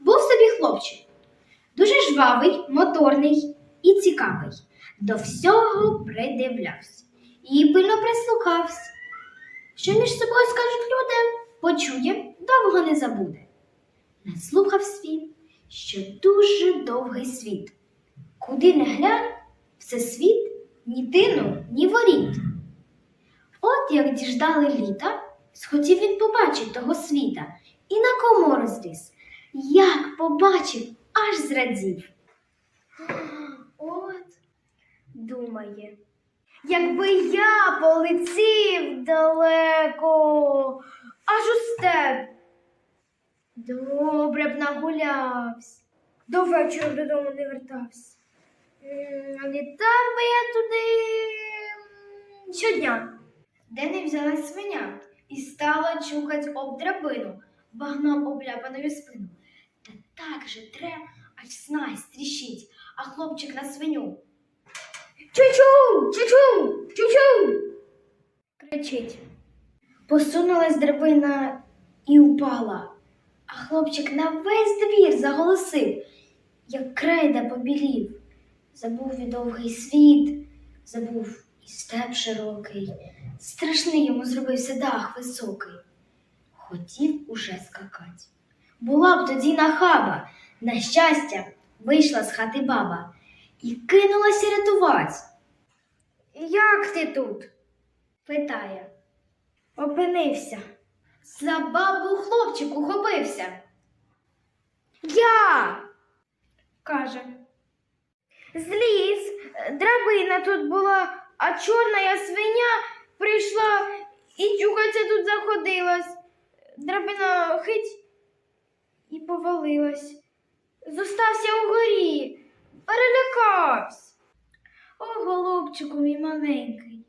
Був собі хлопчик, дуже жвавий, моторний і цікавий. До всього придивлявся і пильно прислухався. Що між собою скажуть люди, почує, довго не забуде. Наслухав світ, що дуже довгий світ. Куди не глянь, все світ ні тину, ні воріт. От як діждали літа, схотів він побачить того світа і на кому розліз. Як побачив, аж зрадів. От, думає, якби я полетів далеко, аж у степ. Добре б нагулявся. До вечора додому не вертався. Літав би я туди щодня. Де не взялась свиня і стала чухать об драбину, багном обляпаною спину. Та так же тре, аж снасть тріщить, а хлопчик на свиню. Чу-чу, чу-чу, чу-чу. кричить. Посунулась драбина і упала, а хлопчик на весь двір заголосив, як крейда побілів. Забув і довгий світ, забув степ широкий. Страшний йому зробився дах високий. Хотів уже скакать. Була б тоді нахаба. На щастя, вийшла з хати баба і кинулася рятувати. Як ти тут? питає. Опинився. За бабу хлопчик ухопився. Я. каже. Зліз, драбина тут була, а чорна свиня прийшла і чухаться тут заходилась. Драбина хить і повалилась. Зостався угорі, перелякався. О, голубчику мій маленький.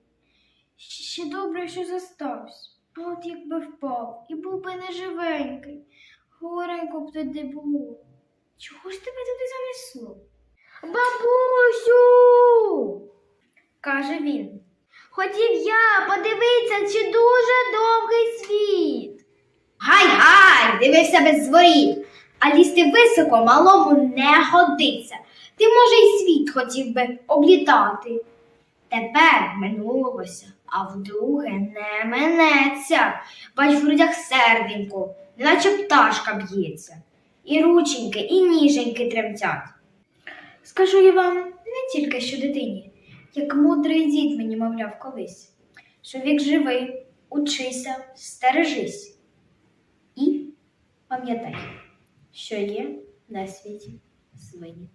Ще добре, що зостався. А от якби впав і був би неживенький, горенько б тоді було. Чого ж тебе туди занесло? Бабусю, каже він. Хотів я подивитися, чи дуже довгий світ. Гай-гай, дивився без зворіт, а лізти високо малому не годиться. Ти, може, й світ хотів би облітати. Тепер минулося, а вдруге не минеться. Бач в грудях серденько, неначе пташка б'ється. І рученьки, і ніженьки тремтять. Скажу я вам не тільки що дитині, як мудрий дід мені мовляв колись, що вік живий, учися, стережись. І пам'ятай, що є на світі свині.